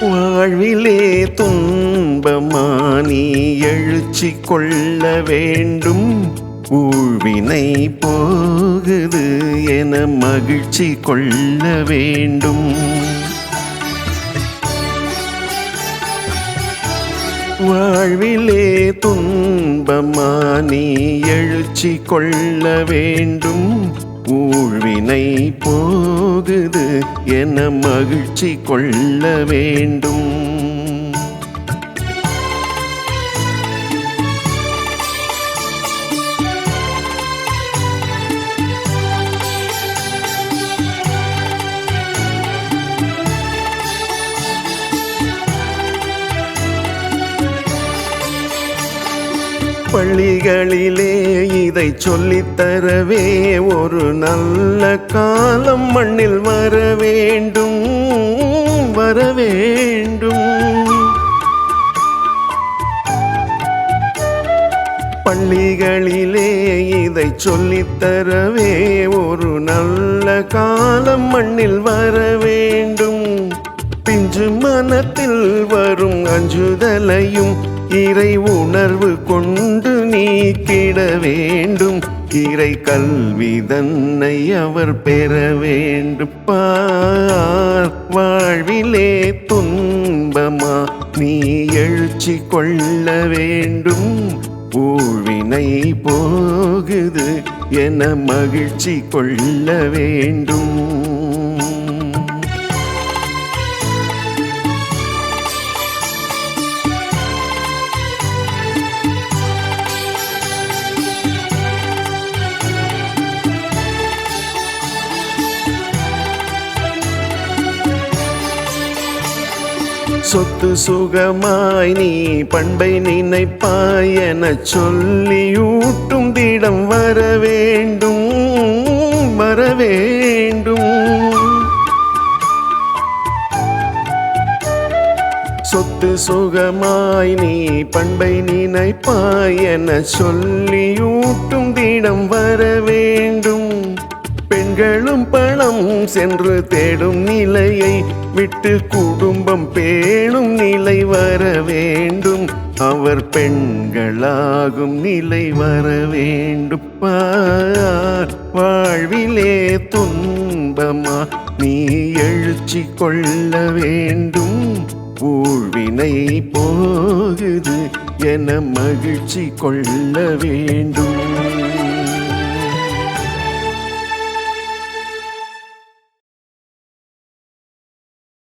வாழ்விலே துன்பமானி எழுச்சி கொள்ள வேண்டும். ஊழ்வினை போகுது என மகிழ்ச்சி கொள்ள வேண்டும். வாழ்விலே துன்பமானி எழுச்சி கொள்ள வேண்டும். ஊழ்வினை போகுது என மகிழ்ச்சி கொள்ள வேண்டும். பள்ளிகளிலே இதை சொல்லித்தரவே ஒரு நல்ல காலம் மண்ணில் வர வேண்டும் வர வேண்டும். பள்ளிகளிலே இதை சொல்லித்தரவே ஒரு நல்ல காலம் மண்ணில் வர வேண்டும். பிஞ்சு மனத்தில் வரும் அஞ்சுதலையும் இறை உணர்வு கொண்டு நீக்கிட வேண்டும். இறை கல்வி தன்னை அவர் பெற வேண்டும். பார் வாழ்விலே துன்பமா நீ எழுச்சி கொள்ள வேண்டும். ஊழ்வினை போகுது என மகிழ்ச்சி கொள்ள வேண்டும். சொத்து சுகமாய் நீ பண்பை நினைப்பாய் என சொல்லியூட்டும் திடம் வர வேண்டும் வர வேண்டும். சொத்து சுகமாய் நீ பண்பை நினைப்பாய் என சொல்லியூட்டும் திடம் வர வேண்டும். பெண்களும் பணம் சென்று தேடும் நிலையை விட்டு குடும்பம் பேணும் நிலை வர வேண்டும். அவர் பெண்களாகும் நிலை வர வேண்டும் வாழ்விலே துன்பமா? நீ எழுச்சி கொள்ள வேண்டும். ஊழ்வினை போகுது என மகிழ்ச்சி கொள்ள வேண்டும்.